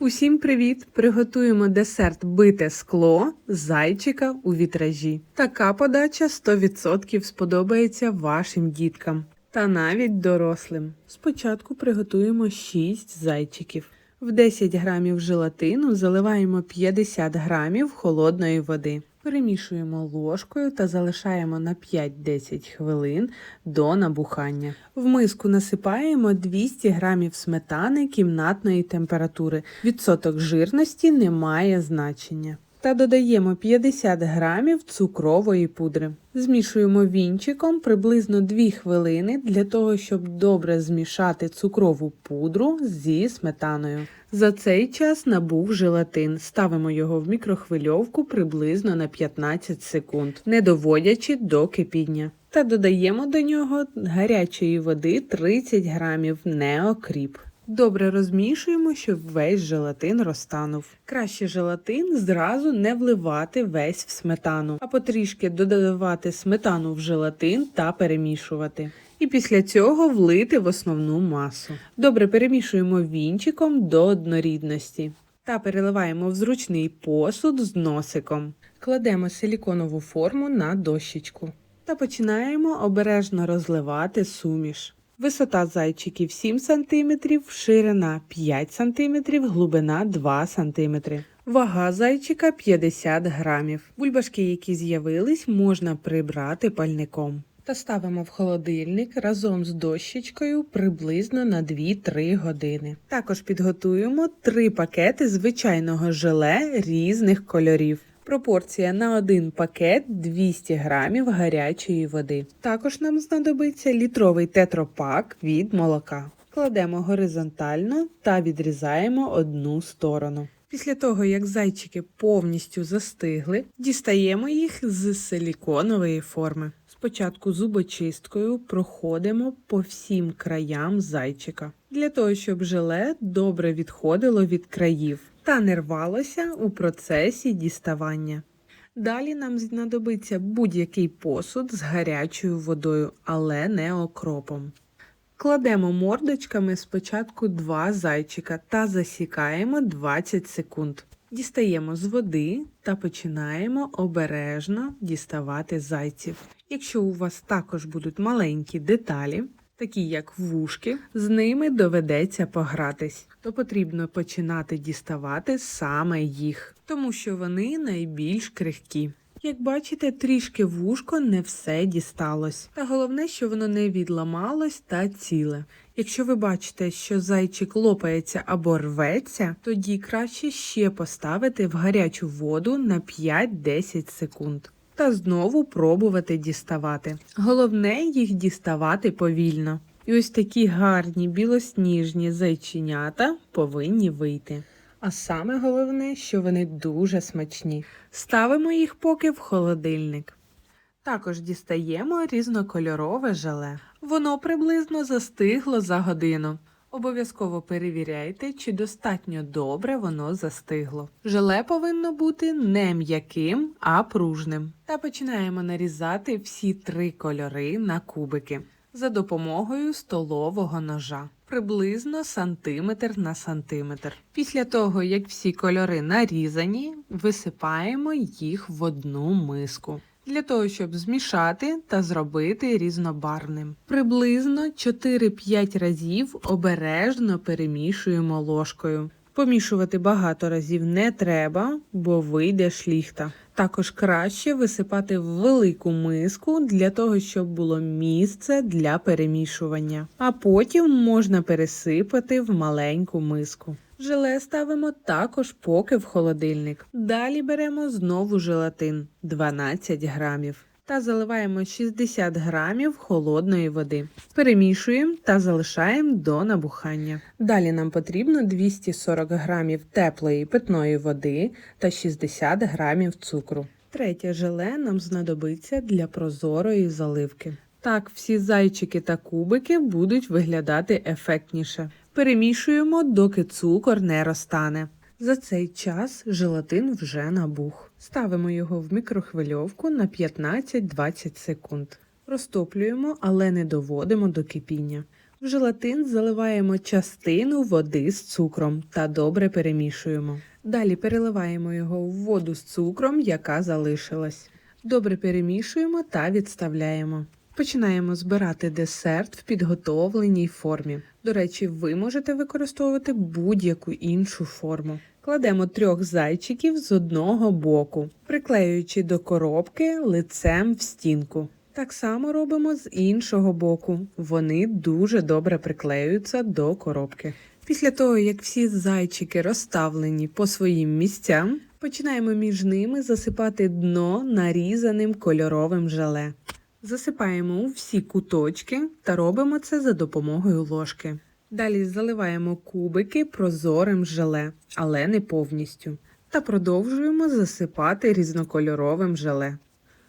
Усім привіт! Приготуємо десерт бите скло зайчика у вітражі. Така подача 100% сподобається вашим діткам та навіть дорослим. Спочатку приготуємо 6 зайчиків. В 10 грамів желатину заливаємо 50 грамів холодної води. Перемішуємо ложкою та залишаємо на 5-10 хвилин до набухання. В миску насипаємо 200 грамів сметани кімнатної температури. Відсоток жирності не має значення. Та додаємо 50 грамів цукрової пудри. Змішуємо вінчиком приблизно 2 хвилини для того, щоб добре змішати цукрову пудру зі сметаною. За цей час набув желатин. Ставимо його в мікрохвильовку приблизно на 15 секунд, не доводячи до кипіння. Та додаємо до нього гарячої води 30 грамів, не окріп. Добре розмішуємо, щоб весь желатин розтанув. Краще желатин зразу не вливати весь в сметану, а потрішки додавати сметану в желатин та перемішувати. І після цього влити в основну масу. Добре перемішуємо вінчиком до однорідності та переливаємо в зручний посуд з носиком. Кладемо силіконову форму на дощечку та починаємо обережно розливати суміш. Висота зайчиків 7 см, ширина 5 см, глибина 2 см. Вага зайчика 50 грамів. Бульбашки, які з'явились, можна прибрати пальником. Та ставимо в холодильник разом з дощечкою приблизно на 2-3 години. Також підготуємо 3 пакети звичайного желе різних кольорів. Пропорція на один пакет 200 грамів гарячої води. Також нам знадобиться літровий тетропак від молока. Кладемо горизонтально та відрізаємо одну сторону. Після того, як зайчики повністю застигли, дістаємо їх з силіконової форми. Спочатку зубочисткою проходимо по всім краям зайчика, для того, щоб желе добре відходило від країв та не рвалося у процесі діставання. Далі нам знадобиться будь-який посуд з гарячою водою, але не окропом. Кладемо мордочками спочатку два зайчика та засікаємо 20 секунд. Дістаємо з води та починаємо обережно діставати зайців. Якщо у вас також будуть маленькі деталі, такі як вушки, з ними доведеться погратись, то потрібно починати діставати саме їх, тому що вони найбільш крихкі. Як бачите, трішки вушко не все дісталось. Та головне, що воно не відламалось та ціле. Якщо ви бачите, що зайчик лопається або рветься, тоді краще ще поставити в гарячу воду на 5-10 секунд. Та знову пробувати діставати. Головне їх діставати повільно. І ось такі гарні білосніжні зайченята повинні вийти. А саме головне, що вони дуже смачні. Ставимо їх поки в холодильник. Також дістаємо різнокольорове желе. Воно приблизно застигло за годину. Обов'язково перевіряйте, чи достатньо добре воно застигло. Желе повинно бути не м'яким, а пружним. Та починаємо нарізати всі три кольори на кубики за допомогою столового ножа. Приблизно сантиметр на сантиметр. Після того, як всі кольори нарізані, висипаємо їх в одну миску. Для того, щоб змішати та зробити різнобарвним. Приблизно 4-5 разів обережно перемішуємо ложкою. Помішувати багато разів не треба, бо вийде шліхта. Також краще висипати в велику миску для того, щоб було місце для перемішування. А потім можна пересипати в маленьку миску. Желе ставимо також поки в холодильник. Далі беремо знову желатин 12 грамів та заливаємо 60 грамів холодної води. Перемішуємо та залишаємо до набухання. Далі нам потрібно 240 грамів теплої питної води та 60 грамів цукру. Третє желе нам знадобиться для прозорої заливки. Так, всі зайчики та кубики будуть виглядати ефектніше. Перемішуємо, доки цукор не розтане. За цей час желатин вже набух. Ставимо його в мікрохвильовку на 15-20 секунд. Розтоплюємо, але не доводимо до кипіння. В желатин заливаємо частину води з цукром та добре перемішуємо. Далі переливаємо його в воду з цукром, яка залишилась. Добре перемішуємо та відставляємо. Починаємо збирати десерт в підготовленій формі. До речі, ви можете використовувати будь-яку іншу форму. Кладемо трьох зайчиків з одного боку, приклеюючи до коробки лицем в стінку. Так само робимо з іншого боку. Вони дуже добре приклеюються до коробки. Після того, як всі зайчики розставлені по своїм місцям, починаємо між ними засипати дно нарізаним кольоровим желе. Засипаємо у всі куточки та робимо це за допомогою ложки. Далі заливаємо кубики прозорим желе, але не повністю. Та продовжуємо засипати різнокольоровим желе.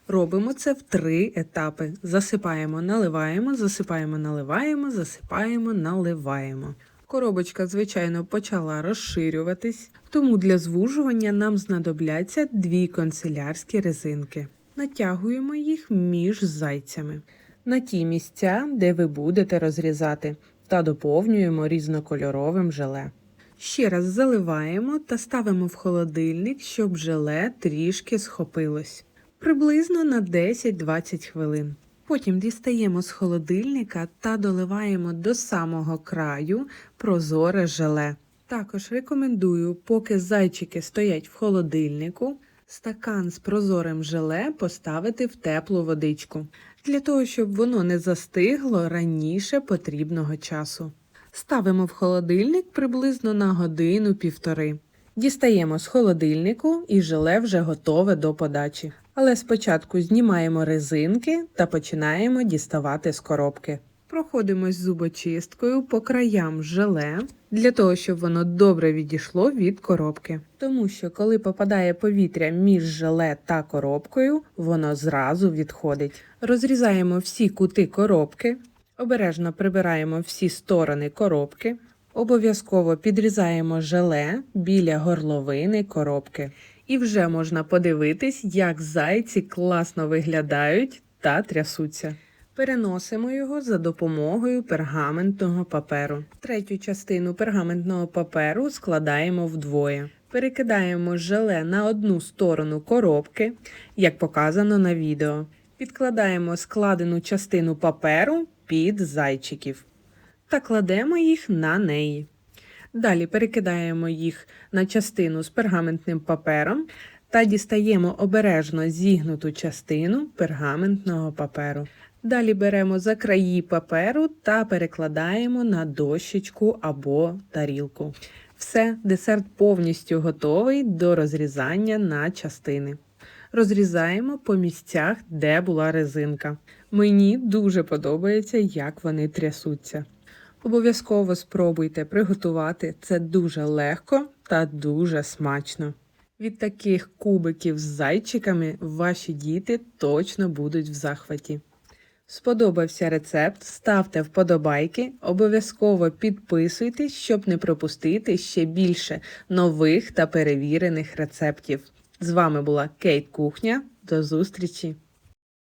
Робимо це в три етапи: засипаємо, наливаємо, засипаємо, наливаємо, засипаємо, наливаємо. Коробочка, звичайно, почала розширюватись, тому для звужування нам знадобляться дві канцелярські резинки. Натягуємо їх між зайцями на ті місця, де ви будете розрізати, та доповнюємо різнокольоровим желе. Ще раз заливаємо та ставимо в холодильник, щоб желе трішки схопилось. Приблизно на 10-20 хвилин. Потім дістаємо з холодильника та доливаємо до самого краю прозоре желе. Також рекомендую, поки зайчики стоять в холодильнику, стакан з прозорим желе поставити в теплу водичку, для того, щоб воно не застигло раніше потрібного часу. Ставимо в холодильник приблизно на годину-півтори. Дістаємо з холодильнику і желе вже готове до подачі. Але спочатку знімаємо резинки та починаємо діставати з коробки. Проходимось зубочисткою по краям желе для того, щоб воно добре відійшло від коробки. Тому що коли попадає повітря між желе та коробкою, воно зразу відходить. Розрізаємо всі кути коробки, обережно прибираємо всі сторони коробки. Обов'язково підрізаємо желе біля горловини коробки. І вже можна подивитись, як зайці класно виглядають та трясуться. Переносимо його за допомогою пергаментного паперу. Третю частину пергаментного паперу складаємо вдвоє. Перекидаємо желе на одну сторону коробки, як показано на відео. Підкладаємо складену частину паперу під зайчиків та кладемо їх на неї. Далі перекидаємо їх на частину з пергаментним папером та дістаємо обережно зігнуту частину пергаментного паперу. Далі беремо за краї паперу та перекладаємо на дощечку або тарілку. Все, десерт повністю готовий до розрізання на частини. Розрізаємо по місцях, де була резинка. Мені дуже подобається, як вони трясуться. Обов'язково спробуйте приготувати це дуже легко та дуже смачно. Від таких кубиків з зайчиками ваші діти точно будуть в захваті. Сподобався рецепт, ставте вподобайки, обов'язково підписуйтесь, щоб не пропустити ще більше нових та перевірених рецептів. З вами була Кейт Кухня. До зустрічі!